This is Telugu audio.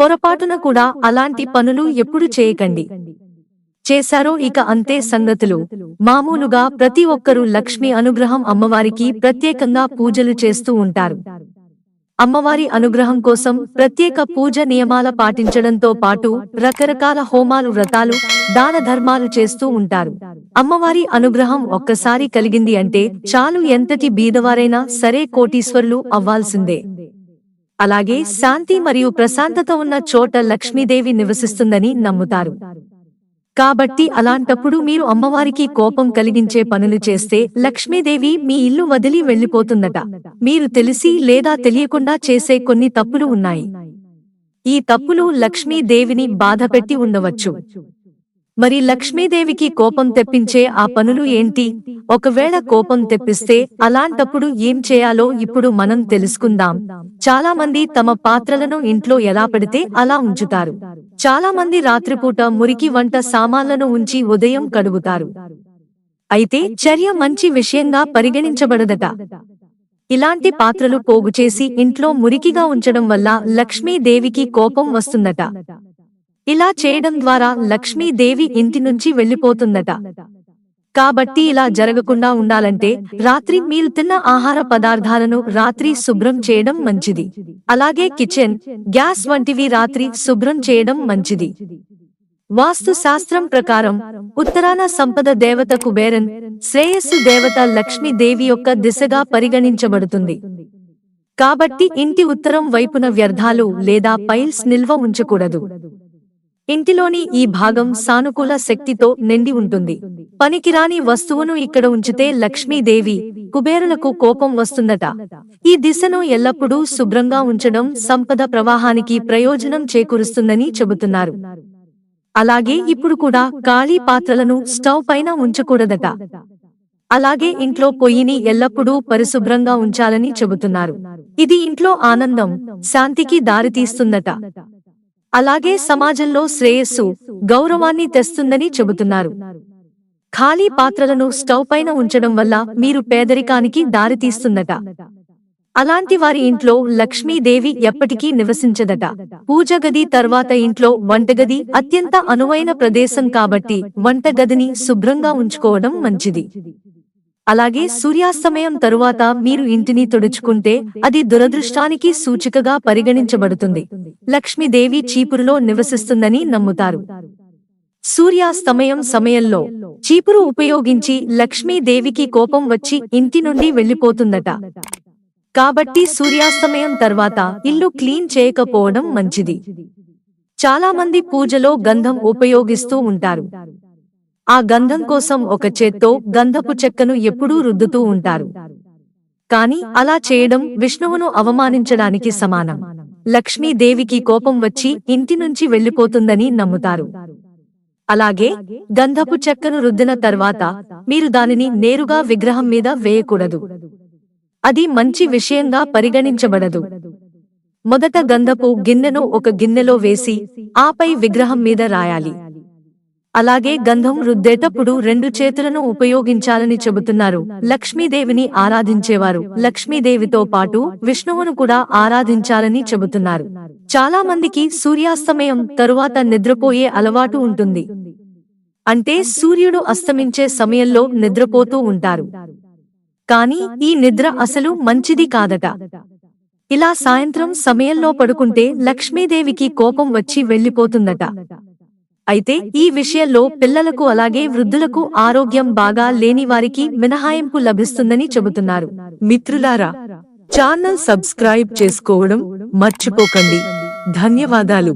పొరపాటున కూడా అలాంటి పనులు ఎప్పుడు చేయకండి. చేశారో ఇక అంతే సంగతులు. మామూలుగా ప్రతి ఒక్కరూ లక్ష్మి అనుగ్రహం అమ్మవారికి ప్రత్యేకంగా పూజలు చేస్తూ ఉంటారు. అమ్మవారి అనుగ్రహం కోసం ప్రత్యేక పూజ నియమాల పాటించడంతో పాటు రకరకాల హోమాలు వ్రతాలు దాన ధర్మాలు చేస్తూ ఉంటారు. అమ్మవారి అనుగ్రహం ఒక్కసారి కలిగింది అంటే చాలు ఎంతటి బీదవారైనా సరే కోటీశ్వరులు అవ్వాల్సిందే. అలాగే శాంతి మరియు ప్రశాంతత ఉన్న చోట లక్ష్మీదేవి నివసిస్తుందని నమ్ముతారు. కాబట్టి అలాంటప్పుడు మీరు అమ్మవారికి కోపం కలిగించే పనులు చేస్తే లక్ష్మీదేవి మీ ఇల్లు వదిలి వెళ్ళిపోతుందట మీరు తెలిసి లేదా తెలియకుండా చేసే కొన్ని తప్పులు ఉన్నాయి. ఈ తప్పులు లక్ష్మీదేవిని బాధపెట్టి ఉండవచ్చు. మరి లక్ష్మీదేవికి కోపం తెప్పించే ఆ పనులు ఏంటి? ఒకవేళ కోపం తెప్పిస్తే అలాంటప్పుడు ఏం చేయాలో ఇప్పుడు మనం తెలుసుకుందాం. చాలా మంది తమ పాత్రలను ఇంట్లో ఎలా పెడితే అలా ఉంచుతారు. చాలా మంది రాత్రిపూట మురికి వంట సామాన్లను ఉంచి ఉదయం కడుగుతారు. అయితే చర్య మంచి విషయంగా పరిగణించబడదట. ఇలాంటి పాత్రలు పోగు చేసి ఇంట్లో మురికిగా ఉంచడం వల్ల లక్ష్మీదేవికి కోపం వస్తుందట. ఇలా చేయడం ద్వారా లక్ష్మీదేవి ఇంటి నుంచి వెళ్ళిపోతుందట కాబట్టి ఇలా జరగకుండా ఉండాలంటే రాత్రి మీరు తిన్న ఆహార పదార్థాలను రాత్రి శుభ్రం చేయడం మంచిది. అలాగే కిచెన్ గ్యాస్ వంటివి రాత్రి శుభ్రం చేయడం మంచిది. వాస్తు శాస్త్రం ప్రకారం ఉత్తరాన సంపద దేవత కుబేరన్ శ్రేయస్సు దేవత లక్ష్మీదేవి యొక్క దిశగా పరిగణించబడుతుంది. కాబట్టి ఇంటి ఉత్తరం వైపున వ్యర్థాలు లేదా పైల్స్ నిల్వ ఉంచకూడదు. ఇంటిలోని ఈ భాగం సానుకూల శక్తితో నిండి ఉంటుంది. పనికిరాని వస్తువును ఇక్కడ ఉంచితే లక్ష్మీదేవి కుబేరులకు కోపం వస్తుందట. ఈ దిశను ఎల్లప్పుడూ శుభ్రంగా ఉంచడం సంపద ప్రవాహానికి ప్రయోజనం చేకూరుస్తుందని చెబుతున్నారు. అలాగే ఇప్పుడు కూడా ఖాళీ పాత్రలను స్టవ్ పైన ఉంచకూడదట. అలాగే ఇంట్లో పొయ్యిని ఎల్లప్పుడూ పరిశుభ్రంగా ఉంచాలని చెబుతున్నారు. ఇది ఇంట్లో ఆనందం శాంతికి దారితీస్తుందట. అలాగే సమాజంలో శ్రేయస్సు గౌరవాన్ని తెస్తుందని చెబుతున్నారు. ఖాళీ పాత్రలను స్టవ్ పైన ఉంచడం వల్ల మీరు పేదరికానికి దారితీస్తుందట అలాంటి వారి ఇంట్లో లక్ష్మీదేవి ఎప్పటికీ నివసించదట. పూజ గది తర్వాత ఇంట్లో వంటగది అత్యంత అనువైన ప్రదేశం కాబట్టి వంటగదిని శుభ్రంగా ఉంచుకోవడం మంచిది. అలాగే సూర్యాస్తమయం తరువాత మీరు ఇంటిని తుడుచుకుంటే అది దురదృష్టానికి సూచికగా పరిగణించబడుతుంది. లక్ష్మీదేవి చీపురులో నివసిస్తుందని నమ్ముతారు. సూర్యాస్తమయం సమయంలో చీపురు ఉపయోగించి లక్ష్మీదేవికి కోపం వచ్చి ఇంటి నుండి వెళ్ళిపోతుందట కాబట్టి సూర్యాస్తమయం తర్వాత ఇల్లు క్లీన్ చేయకపోవడం మంచిది. చాలా మంది పూజలో గంధం ఉపయోగిస్తూ ఉంటారు. ఆ గంధం కోసం ఒక చేత్తో గంధపు చెక్కను ఎప్పుడూ రుద్దుతూ ఉంటారు. కాని అలా చేయడం విష్ణువును అవమానించడానికి సమానం. లక్ష్మీదేవికి కోపం వచ్చి ఇంటి నుంచి వెళ్ళిపోతుందని నమ్ముతారు. అలాగే గంధపు చెక్కను రుద్దిన తర్వాత మీరు దానిని నేరుగా విగ్రహం మీద వేయకూడదు. అది మంచి విషయంగా పరిగణించబడదు. మొదట గంధపు గిన్నెను ఒక గిన్నెలో వేసి ఆపై విగ్రహం మీద రాయాలి. అలాగే గంధం రుద్దేటప్పుడు రెండు చేతులను ఉపయోగించాలని చెబుతున్నారు. లక్ష్మీదేవిని ఆరాధించేవారు. లక్ష్మీదేవితో పాటు విష్ణువును కూడా ఆరాధించాలని చెబుతున్నారు. చాలా మందికి సూర్యాస్తమయం తరువాత నిద్రపోయే అలవాటు ఉంటుంది. అంటే సూర్యుడు అస్తమించే సమయంలో నిద్రపోతూ ఉంటారు. కానీ ఈ నిద్ర అసలు మంచిది కాదట. ఇలా సాయంత్రం సమయంలో పడుకుంటే లక్ష్మీదేవికి కోపం వచ్చి వెళ్ళిపోతుందట అయితే ఈ విషయంలో పిల్లలకు అలాగే వృద్ధులకు ఆరోగ్యం బాగా లేని వారికి మినహాయింపు లభిస్తుందని చెబుతున్నారు. మిత్రులారా ఛానల్ సబ్స్క్రైబ్ చేసుకోవడం మర్చిపోకండి. ధన్యవాదాలు.